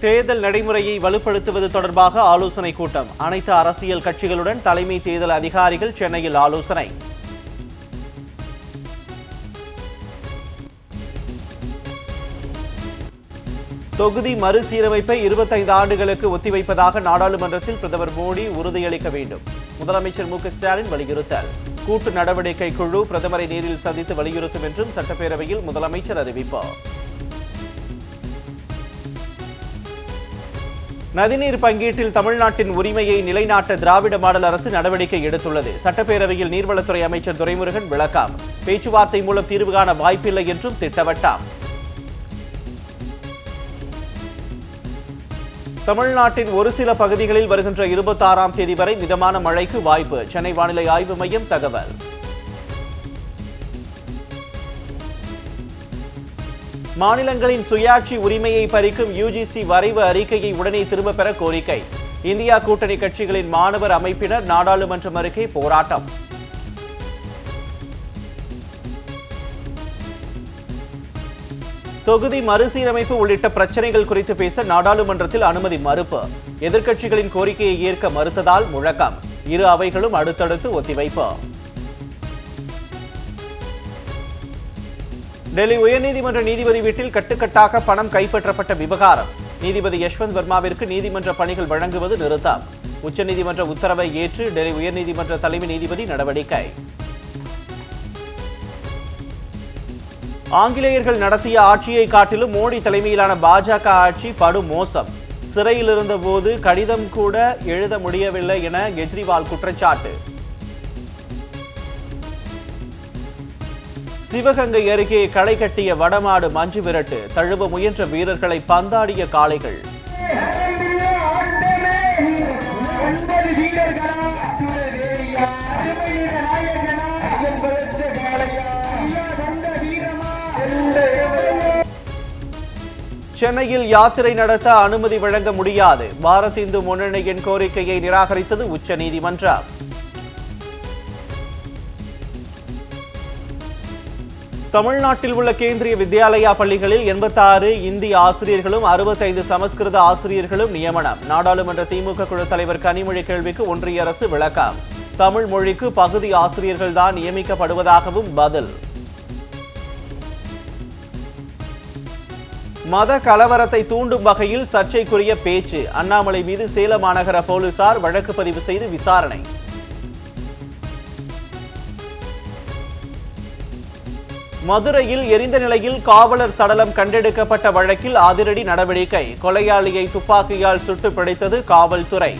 தேர்தல் நடைமுறையை வலுப்படுத்துவது தொடர்பாக ஆலோசனை கூட்டம். அனைத்து அரசியல் கட்சிகளுடன் தலைமை தேர்தல் அதிகாரிகள் சென்னையில் ஆலோசனை. தொகுதி மறுசீரமைப்பை இருபத்தைந்து ஆண்டுகளுக்கு ஒத்திவைப்பதாக நாடாளுமன்றத்தில் பிரதமர் மோடி உறுதியளிக்க வேண்டும். முதலமைச்சர் மு ஸ்டாலின் வலியுறுத்தல். கூட்டு நடவடிக்கை குழு பிரதமரை நேரில் சந்தித்து வலியுறுத்தும் என்றும் சட்டப்பேரவையில் முதலமைச்சர் அறிவிப்பார் நதிநீர் பங்கீட்டில் தமிழ்நாட்டின் உரிமையை நிலைநாட்ட திராவிட மாடல் அரசு நடவடிக்கை எடுத்துள்ளது. சட்டப்பேரவையில் நீர்வளத்துறை அமைச்சர் துரைமுருகன் விளக்கம். பேச்சுவார்த்தை மூலம் தீர்வு காண வாய்ப்பில்லை என்றும் திட்டவட்டம். தமிழ்நாட்டின் ஒரு சில பகுதிகளில் வருகின்ற இருபத்தாறாம் தேதி வரை மிதமான மழைக்கு வாய்ப்பு. சென்னை வானிலை ஆய்வு மையம் தகவல். மாநிலங்களின் சுயாட்சி உரிமையை பறிக்கும் யுஜிசி வரைவு அறிக்கையை உடனே திரும்பப் பெற கோரிக்கை. இந்தியா கூட்டணி கட்சிகளின் மாணவர் அமைப்பினர் நாடாளுமன்றம் அருகே போராட்டம். தொகுதி மறுசீரமைப்பு உள்ளிட்ட பிரச்சனைகள் குறித்து பேச நாடாளுமன்றத்தில் அனுமதி மறுப்பு. எதிர்க்கட்சிகளின் கோரிக்கையை ஏற்க மறுத்ததால் முழக்கம். இரு அவைகளும் அடுத்தடுத்து ஒத்திவைப்பு. டெல்லி உயர்நீதிமன்ற நீதிபதி வீட்டில் கட்டுக்கட்டாக பணம் கைப்பற்றப்பட்ட விவகாரம். நீதிபதி யஷ்வந்த் வர்மாவிற்கு நீதிமன்ற பணிகள் வழங்குவது நிறுத்தம். உச்சநீதிமன்ற உத்தரவை ஏற்று டெல்லி உயர்நீதிமன்ற தலைமை நீதிபதி நடவடிக்கை. ஆங்கிலேயர்கள் நடத்திய ஆட்சியை காட்டிலும் மோடி தலைமையிலான பாஜக ஆட்சி படு மோசம். சிறையில் இருந்தபோது கடிதம் கூட எழுத முடியவில்லை என கெஜ்ரிவால் குற்றச்சாட்டு. சிவகங்கை அருகே களை கட்டிய வடமாடு மஞ்சு விரட்டு தழுவ முயன்ற வீரர்களை பந்தாடிய காளைகள். சென்னையில் யாத்திரை நடத்த அனுமதி வழங்க முடியாது. பாரத் இந்து முன்னணியின் கோரிக்கையை நிராகரித்தது உச்சநீதிமன்றம். தமிழ்நாட்டில் உள்ள கேந்திரிய வித்யாலயா பள்ளிகளில் எண்பத்தாறு இந்தி ஆசிரியர்களும் அறுபத்தைந்து சமஸ்கிருத ஆசிரியர்களும் நியமனம். நாடாளுமன்ற திமுக குழு தலைவர் கனிமொழி கேள்விக்கு ஒன்றிய அரசு விளக்கம். தமிழ் மொழிக்கு பகுதி ஆசிரியர்கள் தான் நியமிக்கப்படுவதாகவும் பதில். மத கலவரத்தை தூண்டும் வகையில் சர்ச்சைக்குரிய பேச்சு. அண்ணாமலை மீது சேலம் மாநகர போலீசார் வழக்கு பதிவு செய்து விசாரணை. மதுரையில் எரிந்த நிலையில் காவலர் சடலம் கண்டெடுக்கப்பட்ட வழக்கில் அதிரடி நடவடிக்கை. கொலையாளியை துப்பாக்கியால் சுட்டு பிடித்தது காவல்துறை.